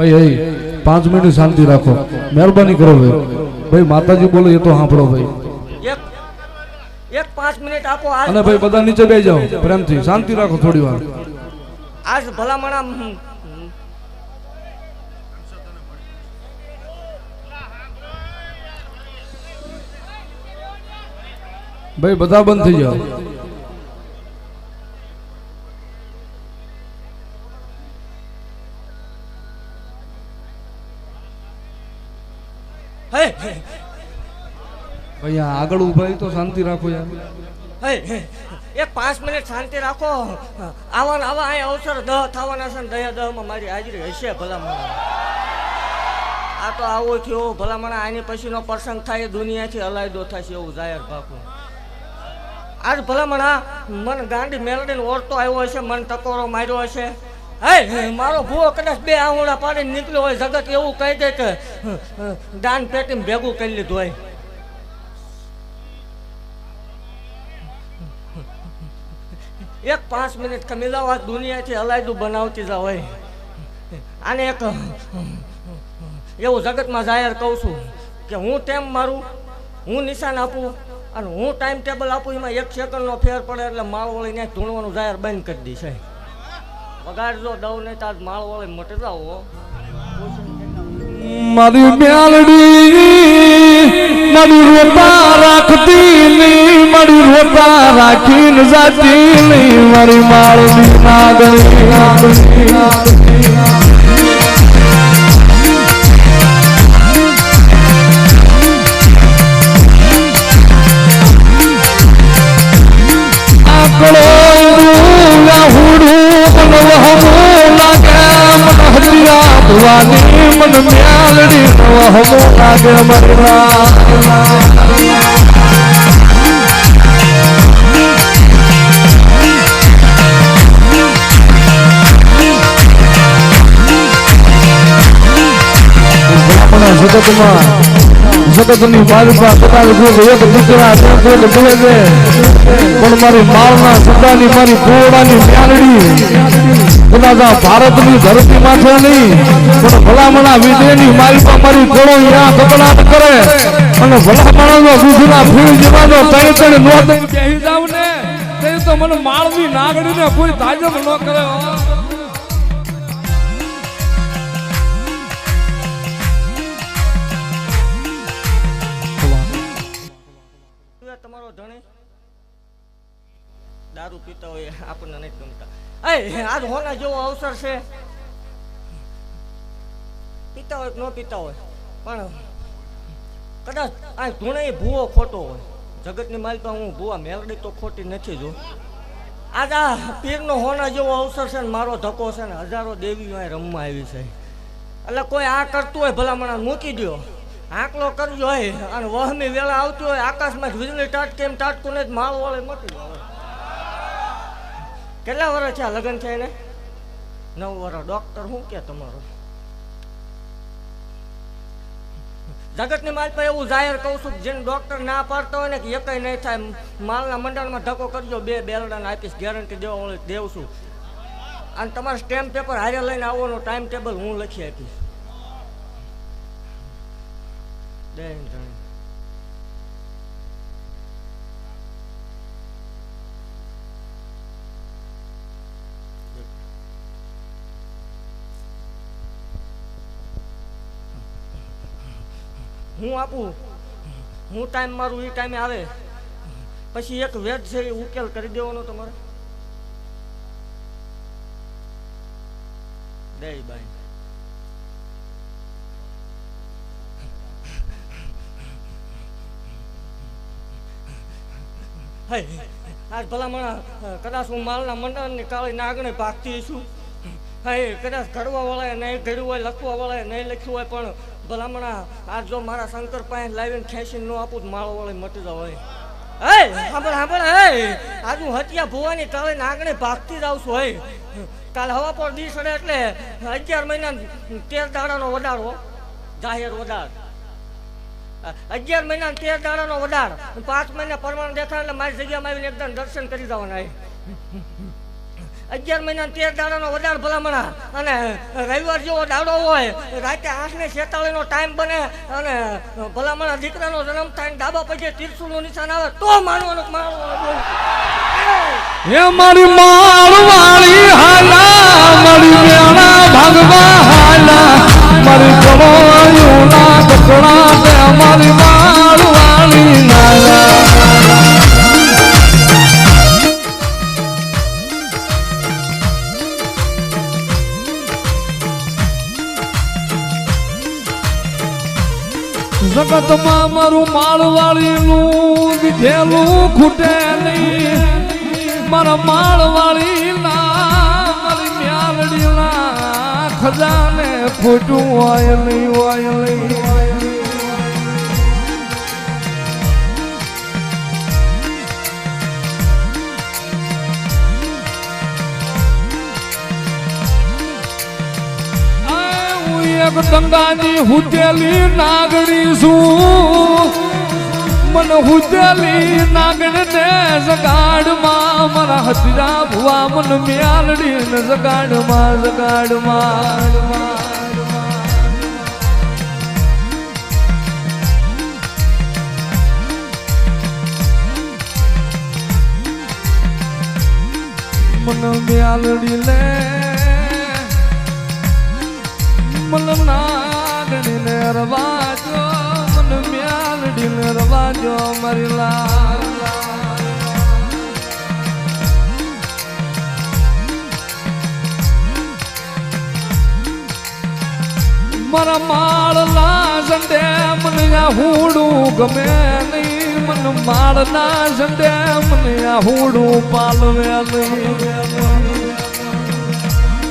ભાઈ ભાઈ પાંચ મિનિટ શાંતિ રાખો. મહેરબાની કરો ભાઈ. ભાઈ માતાજી બોલો એ તો સાંભળો ભાઈ. એક એક પાંચ મિનિટ આપો અને ભાઈ બધા નીચે બે જાઓ પ્રેમથી. શાંતિ રાખો થોડી વાર. આજ ભલામણા ભાઈ બધા બંધ થઈ જાઓ. હે ભાઈ આગળ ઊભા તો શાંતિ રાખો યાર. હે. એક પાંચ મિનિટ શાંતિ રાખો. આવા આવા અહીં અવસર દહ થવાના છે ને દયા દહમાં મારી હાજરી હશે ભલામણ. આ તો આવો થયો. ભલામણા આની પછીનો પ્રસંગ થાય દુનિયાથી અલાયદો થશે એવું જાહેર ભાગું આજ ભલામણા મન ગાંડી મેલડીને ઓળતો આવ્યો હશે મન ટકોરો માર્યો હશે. હે, મારો ભૂવો કદાચ બે આંગળા પાડીને નીકળ્યો હોય, જગત એવું કહી દે કે દાન પેટીમાં ભેગું કરી લીધું હોય. એક પાંચ મિનિટ કે જાવ દુનિયાથી અલાયદું બનાવતી જ હોય. આને એક એવું જગતમાં જાહેર કહું છું કે હું તેમ મારું, હું નિશાન આપું અને હું ટાઈમ ટેબલ આપું, એમાં એક સેકન્ડનો ફેર પડે એટલે માળવળીને ધૂણવાનું જાહેર બંધ કરી દઈશ વગાડજો દઉં નહીં તાર માળ વાળે મટરાવો મારી મ્યાલડી મારી રોતા રાખતી નહીં, મારી રોતા રાખીને જાતી નહીં, મારી માળની નાગણી આકડો હુડું મન વહમો લાગે મન હરિયા ભવાની મન મ્યાલડી વહમો લાગે મરલા બ્રાહ્મણ જગતમાં જગતની મારી પાસે પોતાની કોઈ એક દીકરા છે કોઈ બોલે છે પણ મારી માળના સદાની મારી પોળાની મ્યાલડી કદાચ આ ભારતની ધરતી માથે નહીં, પણ ભલામણા વિજયની મારી મારી ગોળો યા કપડાટ કરે. અને ભલામણાનો દૂધના ફૂલ જવાનો તઈ તઈ નો દઈ બેહી જાવ ને, તે તો મને માળની નાગડીને કોઈ તાજબ ન કરે. તમારો ધણી? દારૂ પીતા હોય આપણને નથી ગમતા. એ આજ હોના જેવો અવસર છે. પીતા હોય ન પીતા હોય, પણ કદાચ આ ધૂણે ભૂવો ખોટો હોય. જગતની માલિકા હું ભૂવા મેલડી તો ખોટી નથી જો આજ આ પીરનો હોના જેવો અવસર છે ને મારો ધક્કો છે ને હજારો દેવીઓ અહીં રમવા આવી છે. એટલે કોઈ આ કરતું હોય ભલામણ મૂકી દ્યો. આંકલો કરજો હોય અને વહમી વેળા આવતી હોય આકાશમાં વીજળી ટાટકે એમ ટાટકું ને માળ વાળે મટી કેટલા વર્ષ છે લગ્ન છે એને? નવ વર્ષ. ડોક્ટર શું કે તમારો? જગતની માલ પર એવું જાહેર કહું છું જેને ડોક્ટર ના પાડતો હોય ને કે એકય નહીં થાય, માલના મંડળમાં ધક્કો કરજો, બે બેલડાને આપીશ ગેરંટી દેવા વાળી દેવ છું. અને તમારે સ્ટેમ્પ પેપર હારે લઈને આવવાનો ટાઈમ ટેબલ હું લખી આપીશ. બેન હું આપું? હું ટાઈમ મારું એ ટાઈમે આવે. પછી એક વેદ છે, એ ઉકેલ કરી દેવાનો તમારે. દે બાઈ. આજ ભલામણ કદાચ હું માલના મંડળની કાળી નાગણે ભાગતી છું. હે, કદાચ ઘડવા વાળાએ નહીં ઘડ્યું હોય લખવા વાળાએ નહીં લખ્યું હોય, પણ ભલામણા આ જો મારા શંકર પાસે લાવીને ખેંચીને ન આપું માળો વાળે મટી જાવ હે, સાંભળ સાંભળ, હે. આજ હું હત્યા ભુવાની કાળી નાગણે ભાગતી જ આવું છું, હે. કાલ હવા પર દી સડે એટલે અગિયાર મહિના તેર દાડાનો વધારો જાહેર વધાર અગિયાર મહિના તેર દાડાનો વધાર પાંચ મહિના પરમાણ દેખાય એટલે મારી જગ્યામાં આવીને એકદમ દર્શન કરી જવાના અગિયાર મહિના તેર દાડાનો વધારે ભલામણા. અને રવિવાર જેવો દાડો હોય, રાતે આઠ ને છેતાલીસ નો ટાઈમ બને અને ભલામણા દીકરાનો જન્મ થાય ડાબા પછી ત્રિશુલનું નિશાન આવે, તો માનવાનું કે માનવાનું હે મારી માળવાળી હાલા, મારી જગતમાં મારું માળવાળીનું વિધેલું ખૂટે નહીં. મારા માળવાળી મારી મ્યાલડી ના ખજાને ખોટું હોય નહીં હું ગંગાની હુતેલી નાગડી છું. મન હુતેલી નાગણ ને જગાડમાં, મારા હતીરા ભુવા મન મ્યાલડી ને જગાડમાં જગાડમાં. મન મ્યાલડી લે મન નાગણી ને રવાજો, મન મ્યાલડી ને રવાજો, મારી લાલ. મારા માળના ઝંડે મને આ હુડું ગમે નહીં. મને માળના સંડે મને આ હુડું પાલવે નહીં.